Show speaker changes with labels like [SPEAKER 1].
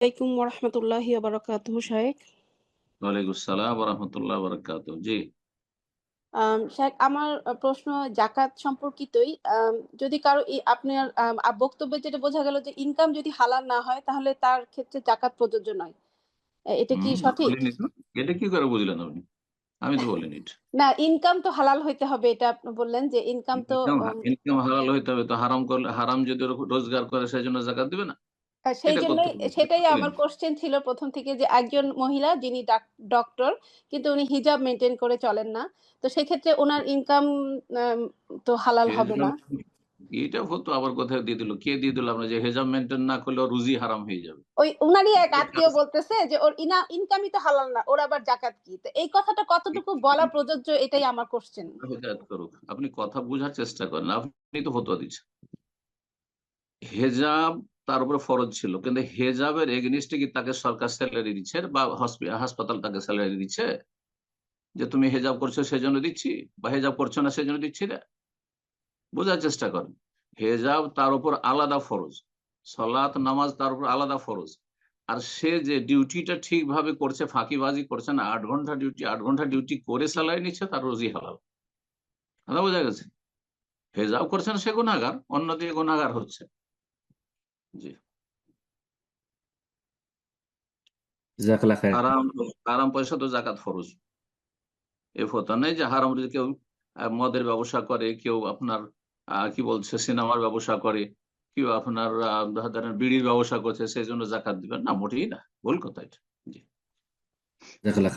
[SPEAKER 1] আলাইকুম ওরহমতুল্লাহি বারাকাতুহু শাহেখ
[SPEAKER 2] ওয়ালাইকুম আসসালাম রহমতুল্লাহ বরকাত জি।
[SPEAKER 1] আম, আমার প্রশ্ন জাকাত সম্পর্কিতই। যদি কারও আপনার বক্তব্যে যেটা বোঝা গেল যে ইনকাম যদি হালাল না হয় তাহলে তার ক্ষেত্রে জাকাত প্রযোজ্য নয়। এটা কি সঠিক?
[SPEAKER 2] এটা কি করে বুঝলেন আপনি? আমি তো বলিনি
[SPEAKER 1] না ইনকাম তো হালাল হইতে হবে এটা আপনি বললেন যে ইনকাম তো
[SPEAKER 2] ইনকাম হালাল হইতে হবে তো হারাম করলে হারাম যদি রোজগার করে সেই জন্য জাকাত দিবে না?
[SPEAKER 1] সেই জন্যই সেটাই আমার কোশ্চেন ছিল প্রথম থেকে যে একজন মহিলা যিনি ডক্টর কিন্তু উনি হিজাব মেনটেন করে চলেন না। তো সেক্ষেত্রে ওনার ইনকাম তো হালাল হবে না।
[SPEAKER 2] এটা হতো আবার কোথায় দিয়ে দিল? কে দিয়ে দিল? আমরা যে হেজাব মেনটেন না করলে রুজি হারাম হয়ে যাবে।
[SPEAKER 1] ওই উনারই এক আত্মীয় বলতেছে যে ওর ইনা ইনকামই তো হালাল না ওর আবার জাকাত কি? তো এই কথাটা কতটুকু বলা প্রযোজ্য এটাই আমার কোশ্চেন
[SPEAKER 2] করুক আপনি কথা বোঝার চেষ্টা করেন আপনি তো ফতোয়া দিচ্ছেন। হেজাব তার উপরে ফরজ ছিল। কিন্তু হেজাবের এগনিস্টে কি তাকে সরকার স্যালারি দিচ্ছে বা হাসপাতাল তাকে স্যালারি দিচ্ছে? যে তুমি হেজাব করছ সেজন্য দিচ্ছি বা হেজাব করছ না সেজন্য দিচ্ছি না। বোঝার চেষ্টা করেন হেজাব তার উপর আলাদা ফরজ। সলাৎ, নামাজ তার উপর আলাদা ফরজ। আর সে যে ডিউটিটা ঠিকভাবে করছে, ফাঁকিবাজি করছে না, আট ঘণ্টা ডিউটি আট ঘণ্টা ডিউটি করে স্যালারি নিচ্ছে, তার রোজি হালাল। বোঝা গেছে? হেজাব করছে না, সে গুণাগার অন্য দিয়ে গুণাগার হচ্ছে। জি।
[SPEAKER 3] জাজাকাল্লাহ
[SPEAKER 2] হারাম হারাম পয়সা তো জাকাত ফরজ। এ ফতা নেই যে হারাম যদি কেউ মদের ব্যবসা করে কেউ আপনার আহ, কি বলছে সিনেমার ব্যবসা করে কেউ আপনার ধরেন বিড়ির ব্যবসা করছে সেই জন্য জাকাত দিবেন। না মোটেই না। ভুল কথা এটা। জি।
[SPEAKER 3] জাজাকাল্লাহ